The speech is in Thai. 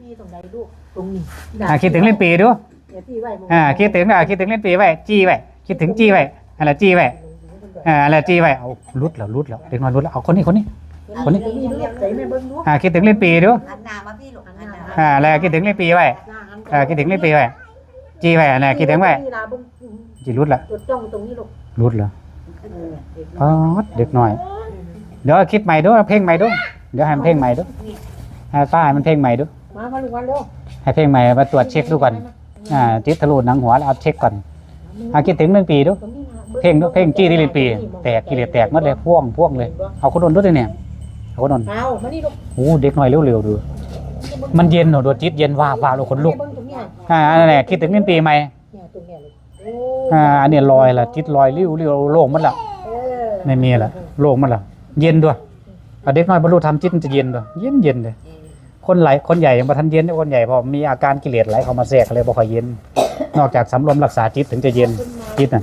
ปีตรงไหนลูกตรงนี้อ่าคิดถึงเล่นปีดูเดี๋ยวพี่ไหวมึงอ่าคิดถึงอ่าคิดถึงเล่นปีไว้จี้ไว้คิดถึงจี้ไว้อะไรจี้ไว้อ่าอะไรจี้ไว้เอารุดแล้วรุดแล้วเด็กน้อยรุดแล้วเอาคนนี้คนนี้ คนนี้นี่ลูกใจแม่เบิ้งลูกอ่าคิดถึงเล่นปีดูหันหน้ามาพี่ลูกหันหน้าอ่าอะไรคิดถึงเล่นปีไว้อ่าคิดถึงเล่นปีไว้จี้ไว้อะไรคิดถึงไว้จีรุดละจดจ้องตรงนี้ลูกรุดแล้วอ๋อเด็กน้อย เดี๋ยวคิดใหม่ดูเพลงใหม่ดูเดี๋ยวให้มันเพลงใหม่ดูให้ป้าให้มันเพลงใหม่ดู มามาลูกวันเร็วให้เพลงใหม่มาตรวจเช็คดูก่อนอ่าจิตทะลุหนังหัวแล้วเอาเช็คก่อนอ่าคิดถึงเรื่องปีดูเพลงดูเพลงจี้ที่ลินปี แตกกิเลสแตกหมดเลยพ่วงพ่วงเลยเอาคนนนด้วยเนี่ยเอาคนนนเอามานี่ลูกโอ้เด็กน้อยเร็วๆดูมันเย็นเหรอโดนจิตเย็นว่าว่าเราคนลุกเบิ้งตรงนี้อ่าอันนี้คิดถึงเรื่องปีใหม่เนี่ยตรงเนี้ยลูกโอ้อ่าอันนี้ลอยละจิตลอยริ้วริ้วโล่งหมันละเออไม่มีละโล่งหมันละเย็นด้วยเอาเด็กน้อยบรรลุธรรมจิตมันจะเย็นด้วยเย็นเย็นเลย คนไหลคนใหญ่ยังมาทันเย็นเนี่ยคนใหญ่พอมีอาการกิเลสไหลเข้ามาแทรกเลยบ่ค่อยเย็น นอกจากสำรวมรักษาจิตถึงจะเย็นจิตน่ะ